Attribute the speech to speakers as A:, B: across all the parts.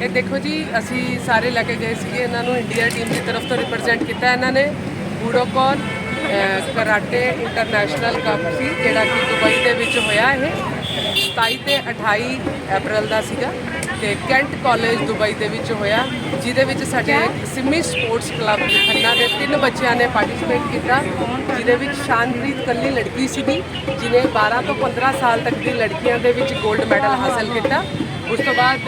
A: ਇਹ ਦੇਖੋ ਜੀ, ਅਸੀਂ ਸਾਰੇ ਲੈ ਕੇ ਗਏ ਸੀ ਇਹਨਾਂ ਨੂੰ, ਇੰਡੀਆ ਟੀਮ ਦੀ ਤਰਫ ਤੋਂ ਰਿਪਰੈਜ਼ੈਂਟ ਕੀਤਾ ਇਹਨਾਂ ਨੇ। ਬੂਡੋਕੌਨ ਕਰਾਟੇ ਇੰਟਰਨੈਸ਼ਨਲ ਕੱਪ ਸੀ, ਜਿਹੜਾ ਕਿ ਦੁਬਈ ਦੇ ਵਿੱਚ ਹੋਇਆ ਇਹ। 27 ਤੇ 28 ਅਪ੍ਰੈਲ ਦਾ ਸੀਗਾ ਤੇ ਕੈਂਟ ਕਾਲਜ ਦੁਬਈ ਦੇ ਵਿੱਚ ਹੋਇਆ, ਜਿਹਦੇ ਵਿੱਚ ਸਾਡੇ ਸਿਮੀ ਸਪੋਰਟਸ ਕਲੱਬ ਖੰਨਾ ਦੇ ਤਿੰਨ ਬੱਚਿਆਂ ਨੇ ਪਾਰਟਿਸਿਪੇਟ ਕੀਤਾ, ਜਿਹਦੇ ਵਿੱਚ ਸ਼ਾਨਪ੍ਰੀਤ ਕੱਲੀ ਲੜਕੀ ਸੀਗੀ ਜਿਨੇ 12 ਤੋਂ 15 ਸਾਲ ਤੱਕ ਦੀ ਲੜਕੀਆਂ ਦੇ ਵਿੱਚ 골ਡ ਮੈਡਲ ਹਾਸਲ ਕੀਤਾ। ਉਸ ਤੋਂ ਬਾਅਦ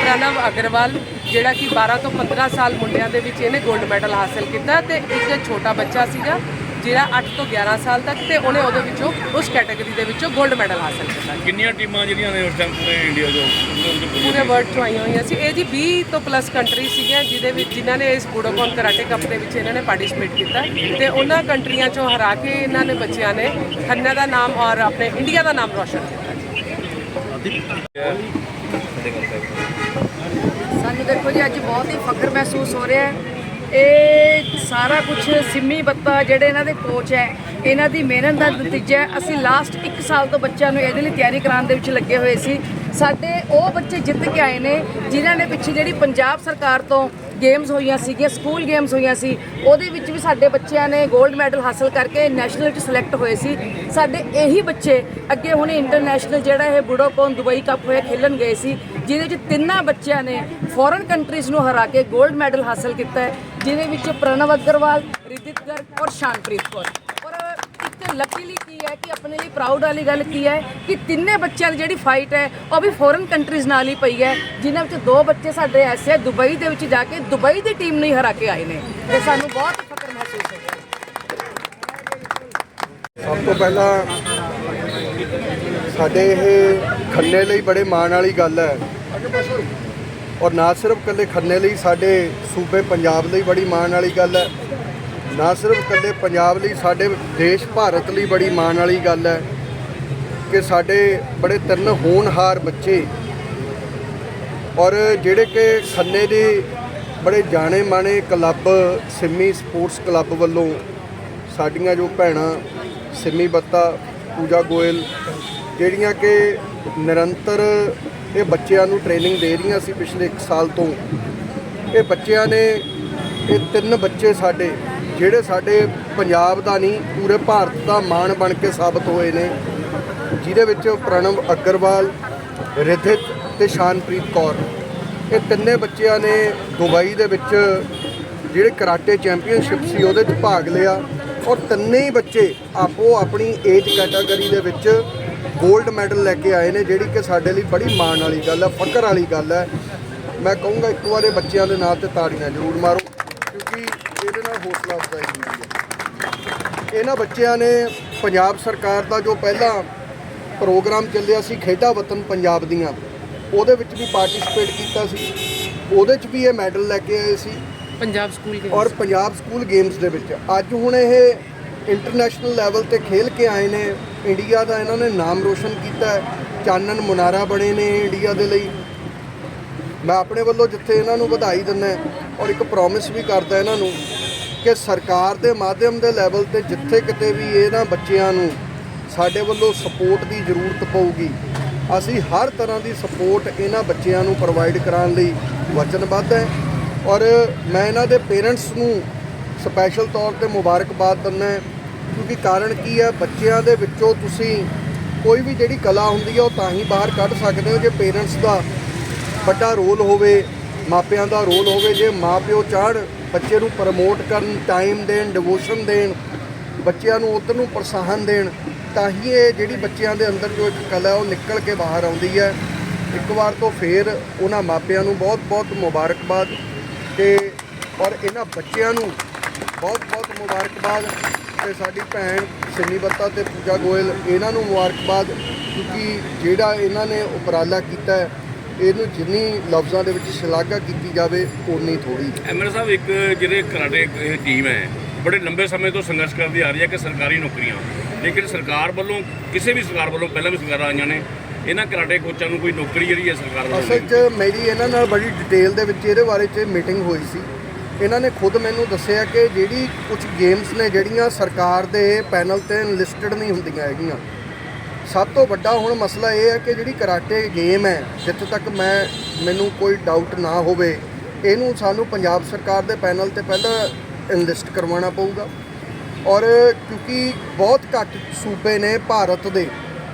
A: ਪ੍ਰਣਵ ਅਗਰਵਾਲ, ਜਿਹੜਾ ਕਿ 12 ਤੋਂ 15 ਸਾਲ ਮੁੰਡਿਆਂ ਦੇ ਵਿੱਚ ਇਹਨੇ 골ਡ ਮੈਡਲ ਹਾਸਲ ਕੀਤਾ ਤੇ ਇੱਕ ਛੋਟਾ ਬੱਚਾ ਸੀਗਾ ਜਿਹੜਾ 8 ਤੋਂ 11 ਸਾਲ ਤੱਕ ਤੇ ਉਹਨੇ ਉਹਦੇ ਵਿੱਚੋਂ ਉਸ ਕੈਟਾਗਰੀ ਦੇ ਵਿੱਚੋਂ 골ਡ ਮੈਡਲ ਹਾਸਲ ਕੀਤਾ
B: ਕਿੰਨੀਆਂ ਟੀਮਾਂ ਜਿਹੜੀਆਂ ਨੇ ਉਸ ਟਾਈਮ ਪੂਰੇ ਇੰਡੀਆ ਵਿੱਚ ਪੂਰੀ
A: ਵਰਲਡ ਤੋਂ ਆਈਆਂ ਹੋਈਆਂ ਸੀ। ਇਹ ਜੀ 20 ਤੋਂ ਪਲੱਸ ਕੰਟਰੀ ਸੀਗੀਆਂ ਜਿਹਦੇ ਵਿੱਚ ਜਿਨ੍ਹਾਂ ਨੇ ਇਸ ਬੂਡੋਕੌਨ ਕਰਾਟੇ ਕੱਪ ਦੇ ਵਿੱਚ ਇਹਨਾਂ ਨੇ ਪਾਰਟਿਸਿਪੇਟ ਕੀਤਾ। ਤੇ ਉਹਨਾਂ ਕੰਟਰੀਆਂ ਚੋਂ ਹਰਾ ਕੇ ਇਹਨਾਂ ਨੇ ਬੱਚਿਆਂ ਨੇ ਖੰਨਾ ਦਾ ਨਾਮ ਔਰ ਆਪਣੇ ਇੰਡੀਆ ਦਾ ਨਾਮ ਰੋਸ਼ਨ ਕੀਤਾ
C: ਸਾਨੂੰ ਦੇਖੋ ਜੀ ਅੱਜ ਬਹੁਤ ਹੀ ਫਖਰ ਮਹਿਸੂਸ ਹੋ ਰਿਹਾ ਹੈ। ਇਹ ਸਾਰਾ ਕੁਝ ਸਿੰਮੀ ਬੱਤਾ ਜਿਹੜੇ ਇਹਨਾਂ ਦੇ ਕੋਚ ਹੈ, ਇਹਨਾਂ ਦੀ ਮਿਹਨਤ ਦਾ ਨਤੀਜਾ ਅਸੀਂ ਲਾਸਟ 1 ਸਾਲ ਤੋਂ ਬੱਚਿਆਂ ਨੂੰ ਇਹਦੇ ਲਈ ਤਿਆਰੀ ਕਰਾਉਣ ਦੇ ਵਿੱਚ ਲੱਗੇ ਹੋਏ ਸੀ। ਸਾਡੇ ਉਹ ਬੱਚੇ ਜਿੱਤ ਕੇ ਆਏ ਨੇ, ਜਿਨ੍ਹਾਂ ਨੇ ਪਿੱਛੇ ਜਿਹੜੀ ਪੰਜਾਬ ਸਰਕਾਰ ਤੋਂ ਗੇਮਸ ਹੋਈਆਂ ਸੀਗੀਆਂ ਸਕੂਲ ਗੇਮਸ ਹੋਈਆਂ ਸੀ, ਉਹਦੇ ਵਿੱਚ ਵੀ ਸਾਡੇ ਬੱਚਿਆਂ ਨੇ 골ਡ ਮੈਡਲ ਹਾਸਲ ਕਰਕੇ ਨੈਸ਼ਨਲ ਵਿੱਚ ਸਿਲੈਕਟ ਹੋਏ ਸੀ। ਸਾਡੇ ਇਹੀ ਬੱਚੇ ਅੱਗੇ ਹੁਣ ਇੰਟਰਨੈਸ਼ਨਲ ਜਿਹੜਾ ਇਹ ਬੁਡੋਕੋਨ ਦੁਬਈ ਕੱਪ ਹੋਇਆ, ਖੇਲਣ ਗਏ ਸੀ, ਜਿਹਦੇ ਵਿੱਚ ਤਿੰਨਾਂ ਬੱਚਿਆਂ ਨੇ ਫੋਰਨ ਕੰਟਰੀਜ਼ ਨੂੰ ਹਰਾ ਕੇ 골ਡ ਮੈਡਲ ਹਾਸਲ ਕੀਤਾ ਹੈ। ਜਿਹਦੇ ਵਿੱਚ ਪ੍ਰਣਵ ਅਗਰਵਾਲ, ਰਿਦਿਤ ਗਰਗ ਔਰ ਸ਼ਾਨਪ੍ਰੀਤ ਕੌਰ। ਔਰ ਇੱਕ ਲੱਕੀਲੀ ਕੀ ਹੈ ਕਿ ਆਪਣੇ ਲਈ ਪ੍ਰਾਊਡ ਵਾਲੀ ਗੱਲ ਕੀ ਹੈ ਕਿ ਤਿੰਨੇ ਬੱਚਿਆਂ ਦੀ ਜਿਹੜੀ ਫਾਈਟ ਹੈ, ਉਹ ਵੀ ਫੋਰਨ ਕੰਟਰੀਜ਼ ਨਾਲ ਹੀ ਪਈ ਹੈ, ਜਿਨ੍ਹਾਂ ਵਿੱਚ ਦੋ ਬੱਚੇ ਸਾਡੇ ਐਸੇ ਆ, ਦੁਬਈ ਦੇ ਵਿੱਚ ਜਾ ਕੇ ਦੁਬਈ ਦੀ ਟੀਮ ਨੂੰ ਹੀ ਹਰਾ ਕੇ ਆਏ ਨੇ। ਤੇ ਸਾਨੂੰ ਬਹੁਤ ਫਖਰ ਮਹਿਸੂਸ ਹੋ ਰਿਹਾ
D: ਸਭ ਤੋਂ ਪਹਿਲਾਂ ਸਾਡੇ ਇਹ ਖੰਨੇ ਲਈ ਬੜੇ ਮਾਣ ਵਾਲੀ ਗੱਲ ਹੈ। ਔਰ ਨਾ ਸਿਰਫ ਇਕੱਲੇ ਖੰਨੇ ਲਈ, ਸਾਡੇ ਸੂਬੇ ਪੰਜਾਬ ਲਈ ਬੜੀ ਮਾਣ ਵਾਲੀ ਗੱਲ ਹੈ। ਨਾ ਸਿਰਫ ਇਕੱਲੇ ਪੰਜਾਬ ਲਈ, ਸਾਡੇ ਦੇਸ਼ ਭਾਰਤ ਲਈ ਬੜੀ ਮਾਣ ਵਾਲੀ ਗੱਲ ਹੈ ਕਿ ਸਾਡੇ ਬੜੇ ਤਿੰਨ ਹੋਣਹਾਰ ਬੱਚੇ ਔਰ ਜਿਹੜੇ ਕਿ ਖੰਨੇ ਦੇ ਬੜੇ ਜਾਣੇ ਮਾਣੇ ਕਲੱਬ, ਸਿੰਮੀ ਸਪੋਰਟਸ ਕਲੱਬ ਵੱਲੋਂ ਸਾਡੀਆਂ ਜੋ ਭੈਣਾਂ ਸਿੰਮੀ ਬੱਤਾ, ਪੂਜਾ ਗੋਇਲ, ਜਿਹੜੀਆਂ ਕਿ ਨਿਰੰਤਰ ਇਹ ਬੱਚਿਆਂ ਨੂੰ ਟ੍ਰੇਨਿੰਗ ਦੇ ਰਹੀਆਂ ਸੀ ਪਿਛਲੇ 1 ਸਾਲ ਤੋਂ। ਇਹ ਬੱਚਿਆਂ ਨੇ, ਇਹ ਤਿੰਨ ਬੱਚੇ ਸਾਡੇ, ਜਿਹੜੇ ਸਾਡੇ ਪੰਜਾਬ ਦਾ ਨਹੀਂ, ਪੂਰੇ ਭਾਰਤ ਦਾ ਮਾਣ ਬਣ ਕੇ ਸਾਬਤ ਹੋਏ ਨੇ, ਜਿਹਦੇ ਵਿੱਚ ਪ੍ਰਣਵ ਅਗਰਵਾਲ ਰਿਥਿਤ ਤੇ ਸ਼ਾਨਪ੍ਰੀਤ ਕੌਰ। ਇਹ ਤਿੰਨੇ ਬੱਚਿਆਂ ਨੇ ਦੁਬਈ ਦੇ ਵਿੱਚ ਜਿਹੜੇ ਕਰਾਟੇ ਚੈਂਪੀਅਨਸ਼ਿਪ ਸੀ, ਉਹਦੇ 'ਚ ਭਾਗ ਲਿਆ। ਔਰ ਤਿੰਨੇ ਹੀ ਬੱਚੇ ਆਪੋ ਆਪਣੀ ਏਜ ਕੈਟਾਗਰੀ ਦੇ ਵਿੱਚ 골ਡ ਮੈਡਲ ਲੈ ਕੇ ਆਏ ਨੇ ਜਿਹੜੀ ਕਿ ਸਾਡੇ ਲਈ ਬੜੀ ਮਾਣ ਵਾਲੀ ਗੱਲ ਹੈ ਫਖਰ ਵਾਲੀ ਗੱਲ ਹੈ। ਮੈਂ ਕਹੂੰਗਾ ਇੱਕ ਵਾਰ ਬੱਚਿਆਂ ਦੇ ਨਾਂ ਤੇ ਤਾੜੀਆਂ ਜ਼ਰੂਰ ਮਾਰੋ ਕਿਉਂਕਿ ਇਹਦੇ ਨਾਲ ਹੌਸਲਾ ਅਫਜ਼ਾਈ ਹੁੰਦੀ ਹੈ। ਇਹਨਾਂ ਬੱਚਿਆਂ ਨੇ ਪੰਜਾਬ ਸਰਕਾਰ ਦਾ ਜੋ ਪਹਿਲਾਂ ਪ੍ਰੋਗਰਾਮ ਚੱਲਿਆ ਸੀ ਖੇਡਾਂ ਵਤਨ ਪੰਜਾਬ ਦੀਆਂ ਉਹਦੇ ਵਿੱਚ ਵੀ ਪਾਰਟਿਸਿਪੇਟ ਕੀਤਾ ਸੀ। ਉਹਦੇ 'ਚ ਵੀ ਇਹ ਮੈਡਲ ਲੈ ਕੇ ਆਏ ਸੀ।
A: ਪੰਜਾਬ ਸਕੂਲ ਗੇਮਸ
D: ਔਰ ਪੰਜਾਬ ਸਕੂਲ ਗੇਮਸ ਦੇ ਵਿੱਚ। ਅੱਜ ਹੁਣ ਇਹ ਇੰਟਰਨੈਸ਼ਨਲ ਲੈਵਲ ਤੇ ਖੇਲ ਕੇ ਆਏ ਨੇ। ਇੰਡੀਆ ਦਾ ਇਹਨਾਂ ਨੇ ਨਾਮ ਰੋਸ਼ਨ ਕੀਤਾ ਹੈ। ਚਾਨਣ ਮੁਨਾਰਾ ਬਣੇ ਨੇ ਇੰਡੀਆ ਦੇ ਲਈ। ਮੈਂ ਆਪਣੇ ਵੱਲੋਂ ਜਿੱਥੇ ਇਹਨਾਂ ਨੂੰ ਵਧਾਈ ਦਿੰਦਾ ਔਰ ਇੱਕ ਪ੍ਰੋਮਿਸ ਵੀ ਕਰਦਾ ਇਹਨਾਂ ਨੂੰ ਕਿ ਸਰਕਾਰ ਦੇ ਮਾਧਿਅਮ ਦੇ ਲੈਵਲ ਤੇ ਜਿੱਥੇ ਕਿਤੇ ਵੀ ਇਹਨਾਂ ਬੱਚਿਆਂ ਨੂੰ ਸਾਡੇ ਵੱਲੋਂ ਸਪੋਰਟ ਦੀ ਜ਼ਰੂਰਤ ਪਊਗੀ। ਅਸੀਂ ਹਰ ਤਰ੍ਹਾਂ ਦੀ ਸਪੋਰਟ ਇਹਨਾਂ ਬੱਚਿਆਂ ਨੂੰ ਪ੍ਰੋਵਾਈਡ ਕਰਾਉਣ ਲਈ ਵਚਨਬੱਧ ਹੈ। ਔਰ ਮੈਂ ਇਹਨਾਂ ਦੇ ਪੇਰੈਂਟਸ ਨੂੰ ਸਪੈਸ਼ਲ ਤੌਰ ਤੇ ਮੁਬਾਰਕਬਾਦ ਦਿੰਦਾ ਕਿਉਂਕਿ ਕਾਰਨ ਕੀ ਹੈ ਬੱਚਿਆਂ ਦੇ ਵਿੱਚੋਂ ਤੁਸੀਂ ਕੋਈ ਵੀ ਜਿਹੜੀ ਕਲਾ ਹੁੰਦੀ ਹੈ ਉਹ ਤਾਂ ਹੀ ਬਾਹਰ ਕੱਢ ਸਕਦੇ ਹੋ ਜੇ ਪੇਰੈਂਟਸ ਦਾ ਵੱਡਾ ਰੋਲ ਹੋਵੇ, ਮਾਪਿਆਂ ਦਾ ਰੋਲ ਹੋਵੇ, ਜੇ ਮਾਪਿਓ ਚਾਹਣ, ਬੱਚੇ ਨੂੰ ਪ੍ਰਮੋਟ ਕਰਨ ਟਾਈਮ ਦੇਣ ਡਿਵੋਸ਼ਨ ਦੇਣ, ਬੱਚਿਆਂ ਨੂੰ ਉਧਰ ਨੂੰ ਪ੍ਰੋਤਸਾਹਨ ਦੇਣ, ਤਾਂ ਹੀ ਇਹ ਜਿਹੜੀ ਬੱਚਿਆਂ ਦੇ ਅੰਦਰ ਜੋ ਇੱਕ ਕਲਾ ਉਹ ਨਿਕਲ ਕੇ ਬਾਹਰ ਆਉਂਦੀ ਹੈ ਇੱਕ ਵਾਰ ਤੋਂ ਫੇਰ ਉਹਨਾਂ ਮਾਪਿਆਂ ਨੂੰ ਬਹੁਤ-ਬਹੁਤ ਮੁਬਾਰਕਬਾਦ। ਤੇ ਔਰ ਇਹਨਾਂ ਬੱਚਿਆਂ ਨੂੰ ਬਹੁਤ-ਬਹੁਤ ਮੁਬਾਰਕਬਾਦ ਤੇ ਸਾਡੀ ਭੈਣ ਸਿੰਨੀ ਬੱਤਾ ਤੇ ਪੂਜਾ ਗੋਇਲ ਇਹਨਾਂ ਨੂੰ ਮੁਬਾਰਕਬਾਦ ਕਿਉਂਕਿ ਜਿਹੜਾ ਇਹਨਾਂ ਨੇ ਉਪਰਾਲਾ ਕੀਤਾ ਹੈ ਇਹਨੂੰ ਜਿੰਨੀ ਲਫ਼ਜ਼ਾਂ ਦੇ ਵਿੱਚ ਸ਼ਲਾਘਾ ਕੀਤੀ ਜਾਵੇ ਓਨੀ ਥੋੜੀ
B: ਐਮਐਲ ਸਾਹਿਬ ਇੱਕ ਜਿਹੜੇ ਕਰਾਟੇ ਇਹ ਟੀਮ ਹੈ ਬੜੇ ਲੰਬੇ ਸਮੇਂ ਤੋਂ ਸੰਘਰਸ਼ ਕਰਦੀ ਆ ਰਹੀ ਹੈ ਕਿ ਸਰਕਾਰੀ ਨੌਕਰੀਆਂ ਲੇਕਿਨ ਸਰਕਾਰ ਵੱਲੋਂ ਕਿਸੇ ਵੀ ਸਰਕਾਰ ਵੱਲੋਂ ਪਹਿਲਾਂ ਵੀ ਸਰਕਾਰਾਂ ਆਈਆਂ ਨੇ ਇਹਨਾਂ ਕਰਾਟੇ ਕੋਚਾਂ ਨੂੰ ਕੋਈ ਨੌਕਰੀ ਜਿਹੜੀ ਹੈ ਸਰਕਾਰ ਵੱਲੋਂ
D: ਅਸਲ 'ਚ ਮੇਰੀ ਇਹਨਾਂ ਨਾਲ ਬੜੀ ਡਿਟੇਲ ਦੇ ਵਿੱਚ ਇਹਦੇ ਬਾਰੇ 'ਚ ਮੀਟਿੰਗ ਹੋਈ ਸੀ। ਇਹਨਾਂ ਨੇ ਖੁਦ ਮੈਨੂੰ ਦੱਸਿਆ ਕਿ ਜਿਹੜੀ ਕੁਝ ਗੇਮਸ ਨੇ ਜਿਹੜੀਆਂ ਸਰਕਾਰ ਦੇ ਪੈਨਲ ਤੇ ਲਿਸਟਡ ਨਹੀਂ ਹੁੰਦੀਆਂ ਹੈਗੀਆਂ। ਸਭ ਤੋਂ ਵੱਡਾ ਹੁਣ ਮਸਲਾ ਇਹ ਹੈ ਕਿ ਜਿਹੜੀ ਕਰਾਟੇ ਗੇਮ ਹੈ, ਜਿੱਥੇ ਤੱਕ ਮੈਂ, ਮੈਨੂੰ ਕੋਈ ਡਾਊਟ ਨਾ ਹੋਵੇ, ਇਹਨੂੰ ਸਾਨੂੰ ਪੰਜਾਬ ਸਰਕਾਰ ਦੇ ਪੈਨਲ ਤੇ ਪਹਿਲਾਂ ਇਨਲਿਸਟ ਕਰਵਾਉਣਾ ਪਊਗਾ। ਔਰ ਕਿਉਂਕਿ ਬਹੁਤ ਘੱਟ ਸੂਬੇ ਨੇ ਭਾਰਤ ਦੇ,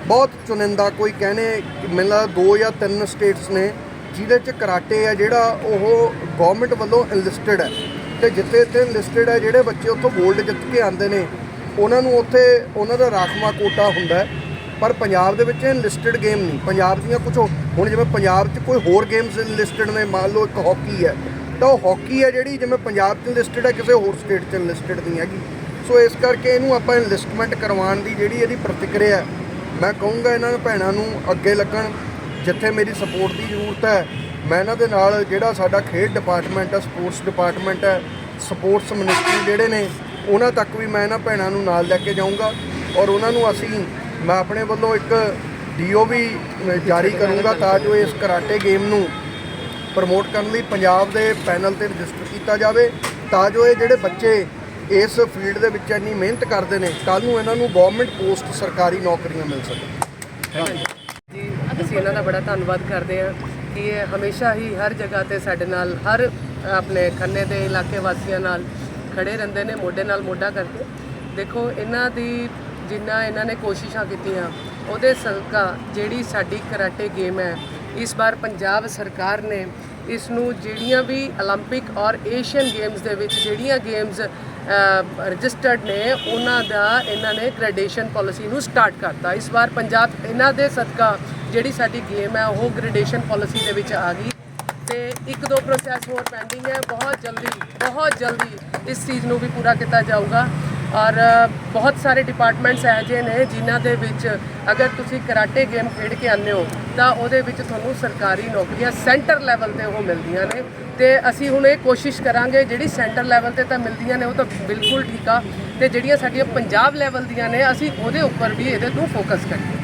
D: ਬਹੁਤ ਚੁਣਿੰਦਾ ਕੋਈ ਕਹਿੰਦੇ ਮੈਨੂੰ ਦੋ ਜਾਂ ਤਿੰਨ ਸਟੇਟਸ ਨੇ ਜਿਹਦੇ ਚ ਕਰਾਟੇ ਆ ਜਿਹੜਾ ਉਹ ਗਵਰਨਮੈਂਟ ਵੱਲੋਂ ਇਨਲਿਸਟਡ ਹੈ। ਤੇ ਜਿੱਥੇ ਇੱਥੇ ਇਨਲਿਸਟਡ ਹੈ, ਜਿਹੜੇ ਬੱਚੇ ਉੱਥੋਂ 골ਡ ਜਿੱਤ ਕੇ ਆਉਂਦੇ ਨੇ, ਉਹਨਾਂ ਨੂੰ ਉੱਥੇ ਉਹਨਾਂ ਦਾ ਰਾਖਵਾ ਕੋਟਾ ਹੁੰਦਾ ਪਰ ਪੰਜਾਬ ਦੇ ਵਿੱਚ ਇਨਲਿਸਟਡ ਗੇਮ ਨਹੀਂ। ਪੰਜਾਬ ਦੀਆਂ ਕੁਝ ਹੁਣ ਜਿਵੇਂ ਪੰਜਾਬ 'ਚ ਕੋਈ ਹੋਰ ਗੇਮਸ ਇਨਲਿਸਟਡ ਨੇ, ਮੰਨ ਲਓ ਇੱਕ ਹਾਕੀ ਹੈ, ਤਾਂ ਉਹ ਹਾਕੀ ਹੈ ਜਿਹੜੀ ਜਿਵੇਂ ਪੰਜਾਬ 'ਚ ਇਨਲਿਸਟਡ ਹੈ, ਕਿਸੇ ਹੋਰ ਸਟੇਟ 'ਚ ਇਨਲਿਸਟਡ ਨਹੀਂ ਹੈਗੀ। ਸੋ ਇਸ ਕਰਕੇ ਇਹਨੂੰ ਆਪਾਂ ਇਨਲਿਸਟਮੈਂਟ ਕਰਵਾਉਣ ਦੀ ਜਿਹੜੀ ਇਹਦੀ ਪ੍ਰਤੀਕਿਰਿਆ ਮੈਂ ਕਹੂੰਗਾ ਇਹਨਾਂ ਭੈਣਾਂ ਨੂੰ ਅੱਗੇ ਲੱਗਣ। ਜਿੱਥੇ ਮੇਰੀ ਸਪੋਰਟ ਦੀ ਜ਼ਰੂਰਤ ਹੈ, ਮੈਂ ਇਹਨਾਂ ਦੇ ਨਾਲ ਜਿਹੜਾ ਸਾਡਾ ਖੇਡ ਡਿਪਾਰਟਮੈਂਟ ਹੈ ਸਪੋਰਟਸ ਡਿਪਾਰਟਮੈਂਟ ਹੈ ਸਪੋਰਟਸ ਮਿਨਿਸਟਰੀ ਜਿਹੜੇ ਨੇ, ਉਹਨਾਂ ਤੱਕ ਵੀ ਮੈਂ ਇਹਨਾਂ ਭੈਣਾਂ ਨੂੰ ਨਾਲ ਲੈ ਕੇ ਜਾਊਂਗਾ ਔਰ ਉਹਨਾਂ ਨੂੰ ਅਸੀਂ, ਮੈਂ ਆਪਣੇ ਵੱਲੋਂ ਇੱਕ ਡੀਓ ਵੀ ਜਾਰੀ ਕਰੂੰਗਾ ਤਾਂ ਜੋ ਇਸ ਕਰਾਟੇ ਗੇਮ ਨੂੰ ਪ੍ਰਮੋਟ ਕਰਨ ਲਈ ਪੰਜਾਬ ਦੇ ਪੈਨਲ ਤੇ ਰਜਿਸਟਰ ਕੀਤਾ ਜਾਵੇ, ਤਾਂ ਜੋ ਇਹ ਜਿਹੜੇ ਬੱਚੇ ਇਸ ਫੀਲਡ ਦੇ ਵਿੱਚ ਇੰਨੀ ਮਿਹਨਤ ਕਰਦੇ ਨੇ ਕੱਲ ਨੂੰ ਇਹਨਾਂ ਨੂੰ ਗਵਰਨਮੈਂਟ ਪੋਸਟ ਸਰਕਾਰੀ ਨੌਕਰੀਆਂ ਮਿਲ ਸਕਣ।
A: ਜੀ ਅਸੀਂ ਇਹਨਾਂ ਦਾ ਬੜਾ ਧੰਨਵਾਦ ਕਰਦੇ ਹਾਂ ਕਿ ਇਹ ਹਮੇਸ਼ਾ ਹੀ ਹਰ ਜਗ੍ਹਾ ਤੇ ਸਾਡੇ ਨਾਲ ਹਰ ਆਪਣੇ ਖੰਨੇ ਦੇ ਇਲਾਕੇ ਵਾਸੀਆਂ ਨਾਲ ਖੜੇ ਰਹਿੰਦੇ ਨੇ ਮੋਢੇ ਨਾਲ ਮੋਢਾ ਕਰਕੇ ਦੇਖੋ ਇਹਨਾਂ ਦੀ ਜਿੰਨਾ ਇਹਨਾਂ ਨੇ ਕੋਸ਼ਿਸ਼ਾਂ ਕੀਤੀਆਂ ਉਹਦੇ ਸਦਕਾ ਜਿਹੜੀ ਸਾਡੀ ਕਰਾਟੇ ਗੇਮ ਹੈ ਇਸ ਵਾਰ ਪੰਜਾਬ ਸਰਕਾਰ ਨੇ ਇਸ ਨੂੰ ਜਿਹੜੀਆਂ ਵੀ 올림픽 ਔਰ ਏਸ਼ੀਅਨ ਗੇਮਸ ਦੇ ਵਿੱਚ ਜਿਹੜੀਆਂ ਗੇਮਸ ਰਜਿਸਟਰਡ ਨੇ ਉਹਨਾਂ ਦਾ ਇਹਨਾਂ ਨੇ ਗ੍ਰੈਡੇਸ਼ਨ ਪਾਲਿਸੀ ਨੂੰ ਸਟਾਰਟ ਕਰਤਾ ਇਸ ਵਾਰ ਪੰਜਾਬ ਇਹਨਾਂ ਦੇ ਸਦਕਾ ਜਿਹੜੀ ਸਾਡੀ ਗੇਮ ਹੈ, ਉਹ ਗ੍ਰੇਡੇਸ਼ਨ ਪਾਲਿਸੀ ਦੇ ਵਿੱਚ ਆ ਗਈ। ਤੇ ਇੱਕ ਦੋ ਪ੍ਰੋਸੈਸ ਹੋਰ ਪੈਂਡਿੰਗ ਹੈ। ਬਹੁਤ ਜਲਦੀ ਬਹੁਤ ਜਲਦੀ ਇਸ ਚੀਜ਼ ਨੂੰ ਵੀ ਪੂਰਾ ਕੀਤਾ ਜਾਊਗਾ। ਔਰ ਬਹੁਤ ਸਾਰੇ ਡਿਪਾਰਟਮੈਂਟਸ ਇਹੋ ਜਿਹੇ ਨੇ ਜਿਨ੍ਹਾਂ ਦੇ ਵਿੱਚ ਅਗਰ ਤੁਸੀਂ ਕਰਾਟੇ ਗੇਮ ਖੇਡ ਕੇ ਆਉਂਦੇ ਹੋ, ਤਾਂ ਉਹਦੇ ਵਿੱਚ ਤੁਹਾਨੂੰ ਸਰਕਾਰੀ ਨੌਕਰੀਆਂ ਸੈਂਟਰ ਲੈਵਲ ਤੇ ਉਹ ਮਿਲਦੀਆਂ ਨੇ। ਤੇ ਅਸੀਂ ਹੁਣ ਇਹ ਕੋਸ਼ਿਸ਼ ਕਰਾਂਗੇ, ਜਿਹੜੀ ਸੈਂਟਰ ਲੈਵਲ ਤੇ ਤਾਂ ਮਿਲਦੀਆਂ ਨੇ, ਉਹ ਤਾਂ ਬਿਲਕੁਲ ਠੀਕ ਆ। ਤੇ ਜਿਹੜੀਆਂ ਸਾਡੀਆਂ ਪੰਜਾਬ ਲੈਵਲ ਦੀਆਂ ਨੇ, ਅਸੀਂ ਉਹਦੇ ਉੱਪਰ ਵੀ ਇਹਦੇ ਨੂੰ ਫੋਕਸ ਕਰੀਏ।